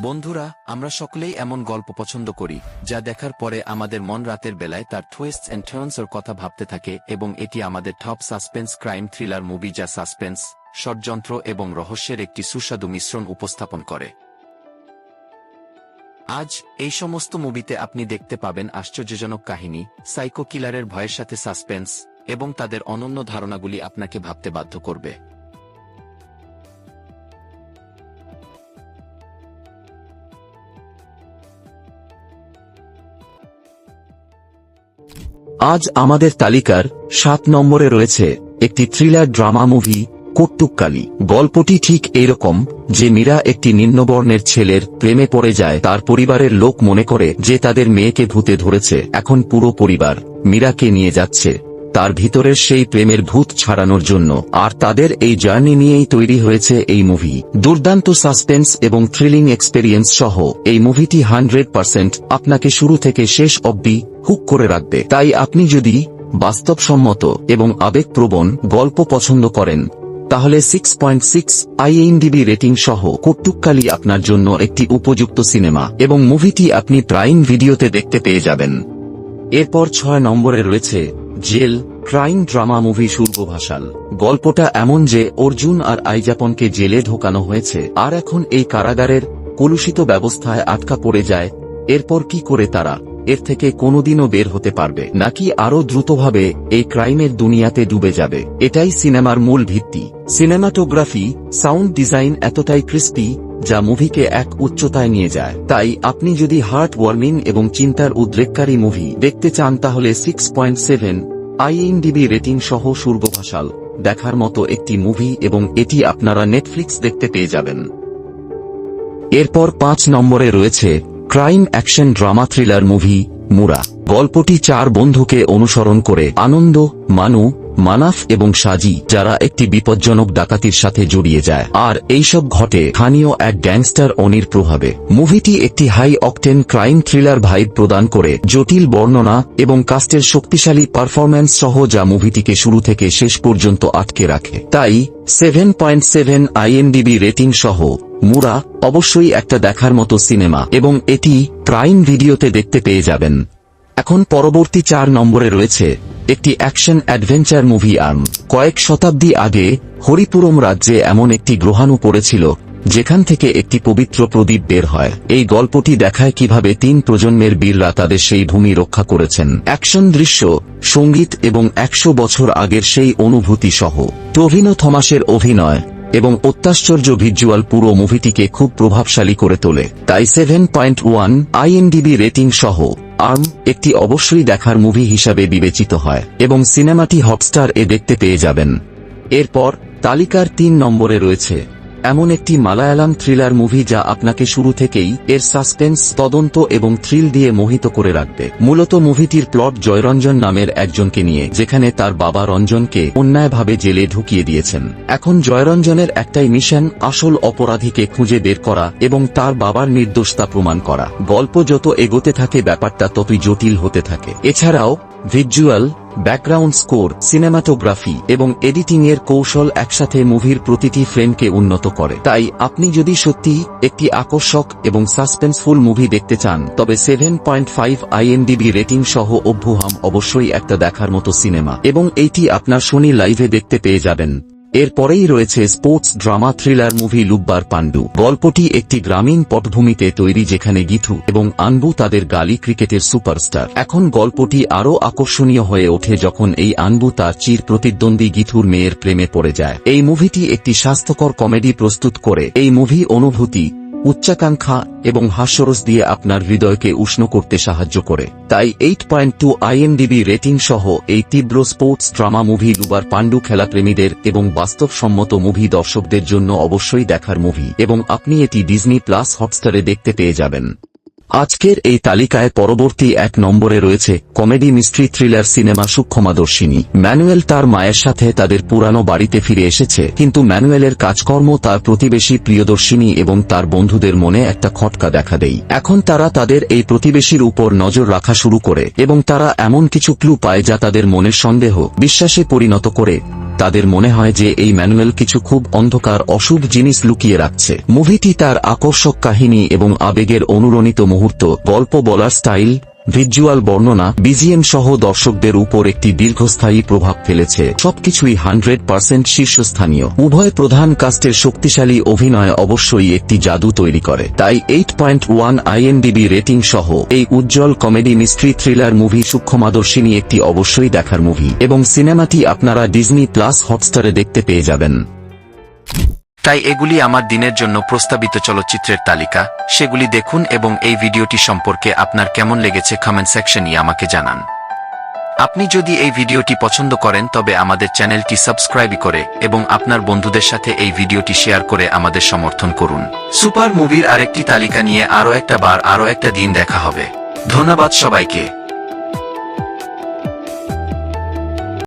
বন্ধুরা, আমরা সকলেই এমন গল্প পছন্দ করি, যা দেখার পরে আমাদের মন রাতের বেলায় তার টুইস্ট অ্যান্ড টার্নসের কথা ভাবতে থাকে এবং এটি আমাদের top suspense crime thriller movie যা সাসপেন্স ষড়যন্ত্র এবং রহস্যের একটি সুস্বাদু মিশ্রণ উপস্থাপন করে। আজ, এই সমস্ত মুভিতে আপনি দেখতে পাবেন আশ্চর্যজনক কাহিনী সাইকো কিলারের ভয়ের সাথে সাসপেন্স এবং তাদের অনন্য ধারণাগুলি আপনাকে ভাবতে বাধ্য করবে। আজ আমাদের তালিকার সাত নম্বরে রয়েছে একটি থ্রিলার ড্রামা মুভি কট্টুকালি গল্পটি ঠিক এরকম যে মীরা একটি নিম্নবর্ণের ছেলের প্রেমে পড়ে যায়, তার পরিবারের লোক মনে করে যে তাদের মেয়েকে ভূতে ধরেছে। এখন পুরো পরিবার মীরাকে নিয়ে যাচ্ছে। তার ভিতরের সেই প্রেমের ভূত ছাড়ানোর জন্য। আর তাদের এই জার্নি নিয়েই তৈরি হয়েছে এই মুভি। দুর্দান্ত সাসপেন্স এবং থ্রিলিং এক্সপেরিয়েন্স সহ এই মুভিটি হান্ড্রেড পার্সেন্ট আপনাকে শুরু থেকে শেষ অবধি হুক করে রাখবে। তাই আপনি যদি বাস্তবসম্মত এবং আবেগপ্রবণ গল্প পছন্দ করেন, তাহলে six point six IMDb rating সহ কটুক্কালি আপনার জন্য একটি উপযুক্ত সিনেমা এবং মুভিটি আপনি প্রাইম ভিডিওতে দেখতে পেয়ে যাবেন। এরপর ছয় নম্বরে রয়েছে Jail, crime drama movie Sorgavaasal গল্পটা এমন যে অর্জুন আর আইজাপনকে জেলে ঢোকানো হয়েছে, আর এখন এই কারাগারের কলুষিত ব্যবস্থায় আটকা পড়ে যায়, এরপর কি করে তারা? এর থেকে কোনোদিনও বের হতে পারবে, নাকি আরও দ্রুতভাবে এই ক্রাইমের দুনিয়াতে ডুবে যাবে? এটাই সিনেমার মূল ভিত্তি। সিনেমাটোগ্রাফি, সাউন্ড ডিজাইন এতটাই ক্রিস্পি যা মুভিকে এক উচ্চতায় নিয়ে যায়। তাই আপনি যদি হার্ট ওয়ার্মিং এবং চিন্তার উদ্রেককারী মুভি দেখতে চান তাহলে six point seven IMDb rating সহ সুর্বভাষাল দেখার মতো একটি মুভি এবং এটি আপনারা নেটফ্লিক্স দেখতে পেয়ে যাবেন। এরপর পাঁচ নম্বরে রয়েছে crime action drama thriller movie Mura. গল্পটি চার বন্ধুকে অনুসরণ করে আনন্দ, মানু মানাফ এবং সাজি, যারা একটি বিপজ্জনক ডাকাতির সাথে জড়িয়ে যায়। আর এইসব ঘটে স্থানীয় এক গ্যাংস্টার অনির প্রভাবে। মুভিটি একটি high octane crime thriller vibe প্রদান করে, জটিল বর্ণনা এবং কাস্টের শক্তিশালী পারফরম্যান্স সহ যা মুভিটিকে শুরু থেকে শেষ পর্যন্ত আটকে রাখে। তাই seven point seven IMDb rating সহ মুরা অবশ্যই একটা দেখার মতো সিনেমা এবং এটি প্রাইম ভিডিওতে দেখতে পেয়ে যাবেন। এখন পরবর্তী চার নম্বরে রয়েছে একটি অ্যাকশন অ্যাডভেঞ্চার মুভি আর্ম কয়েক শতাব্দী আগে, হরিপুরম রাজ্যে এমন একটি গ্রহাণু পড়েছিল, যেখান থেকে একটি পবিত্র প্রদীপ বের হয়। এই গল্পটি দেখায় কীভাবে তিন প্রজন্মের বীররা তাদের সেই ভূমি রক্ষা করেছেন। অ্যাকশন দৃশ্য, সংগীত এবং একশো বছর আগের সেই অনুভূতি সহ। টভিনো থমাসের অভিনয় এবং অত্যাশ্চর্য ভিজুয়াল পুরো মুভিটিকে খুব প্রভাবশালী করে তোলে। তাই seven point one IMDb rating সহ। আর্ম একটি অবশ্যই দেখার মুভি হিসাবে বিবেচিত হয়, এবং সিনেমাটি হটস্টার এ দেখতে পেয়ে যাবেন। এরপর, তালিকার তিন নম্বরে রয়েছে এমন একটি মালায়ালাম থ্রিলার মুভি যা আপনাকে শুরু থেকেই এর সাসপেন্স, তদন্ত এবং থ্রিল দিয়ে মোহিত করে রাখবে। মূলত মুভিটির প্লট জয়রঞ্জন নামের একজনকে নিয়ে, যেখানে তার বাবা রঞ্জনকে অন্যায়ভাবে জেলে ঢুকিয়ে দিয়েছেন। এখন জয়রঞ্জনের একটাই মিশন, আসল অপরাধীকে খুঁজে বের করা এবং তার বাবার নির্দোষতা প্রমাণ করা। গল্প যত এগোতে থাকে, ব্যাপারটা ততই জটিল হতে থাকে। এছাড়াও ভিজুয়াল ব্যাকগ্রাউন্ড স্কোর, সিনেমাটোগ্রাফি এবং এডিটিংয়ের কৌশল একসাথে মুভির প্রতিটি ফ্রেমকে উন্নত করে। তাই আপনি যদি সত্যি একটি আকর্ষক এবং সাসপেন্সফুল মুভি দেখতে চান, তবে seven point five IMDb rating সহ অভ্যুহাম অবশ্যই একটা দেখার মতো সিনেমা। এবং এইটি আপনার শনি লাইভে দেখতে পেয়ে যাবেন। এরপরেই রয়েছে sports drama thriller movie Lubber Pandhu. গল্পটি একটি গ্রামীণ পটভূমিতে তৈরি যেখানে গিথু এবং আনবু তাদের গালি ক্রিকেটের সুপারস্টার। এখন গল্পটি আরও আকর্ষণীয় হয়ে ওঠে যখন এই আনবু তার চির প্রতিদ্বন্দ্বী গিথুর মেয়ের প্রেমে পড়ে যায়। এই মুভিটি একটি স্বাস্থ্যকর কমেডি প্রস্তুত করে। এই মুভি অনুভূতি উচ্চাকাঙ্ক্ষা এবং হাস্যরস দিয়ে আপনার হৃদয়কে উষ্ণ করতে সাহায্য করে। তাই eight point two IMDb rating সহ এই তীব্র স্পোর্টস ড্রামা মুভি দুবার পাণ্ডু খেলাপ্রেমীদের এবং বাস্তবসম্মত মুভি দর্শকদের জন্য অবশ্যই দেখার মুভি এবং আপনি এটি ডিজনি প্লাস হটস্টারে দেখতে পেয়ে যাবেন। আজকের এই তালিকায় পরবর্তী এক নম্বরে রয়েছে comedy mystery thriller cinema Sookshmadarshini. Manuel তার মায়ের সাথে তাদের পুরানো বাড়িতে ফিরে এসেছে, কিন্তু ম্যানুয়েলের কাজকর্ম তার প্রতিবেশী প্রিয়দর্শিনী এবং তার বন্ধুদের মনে একটা খটকা দেখা দেয় এখন তারা তাদের এই প্রতিবেশীর উপর নজর রাখা শুরু করে এবং তারা এমন কিছু ক্লু পায় যা তাদের মনের সন্দেহ, বিশ্বাসে পরিণত করে। তাদের মনে হয় যে এই ম্যানুয়াল কিছু খুব অন্ধকার, অশুভ জিনিস লুকিয়ে রাখছে। মুভিটি তার আকর্ষক কাহিনী এবং আবেগের অনুরণিত মুহূর্ত, গল্প বলার স্টাইল ভিজুয়াল বর্ণনা বিজিএম সহ দর্শকদের উপর একটি দীর্ঘস্থায়ী প্রভাব ফেলেছে। সবকিছুই হান্ড্রেড পার্সেন্ট শীর্ষস্থানীয়। উভয় প্রধান কাস্টের শক্তিশালী অভিনয় অবশ্যই একটি জাদু তৈরি করে। তাই eight point one IMDb rating সহ এই উজ্জ্বল comedy mystery thriller movie Sookshmadarshini একটি অবশ্যই দেখার মুভি। এবং সিনেমাটি আপনারা ডিজনি প্লাস হটস্টারে দেখতে পেয়ে যাবেন। তাই এগুলি আমার দিনের জন্য প্রস্তাবিত চলচ্চিত্রের তালিকা। সেগুলি দেখুন এবং এই ভিডিওটি সম্পর্কে আপনার কেমন লেগেছে কমেন্ট সেকশনে আমাকে জানান। আপনি যদি এই ভিডিওটি পছন্দ করেন, তবে আমাদের চ্যানেলটি সাবস্ক্রাইব করে এবং আপনার বন্ধুদের সাথে এই ভিডিওটি শেয়ার করে আমাদের সমর্থন করুন। সুপার মুভির আরেকটি তালিকা নিয়ে আরও একটা বার, আরও একটা দিন দেখা হবে। ধন্যবাদ সবাইকে।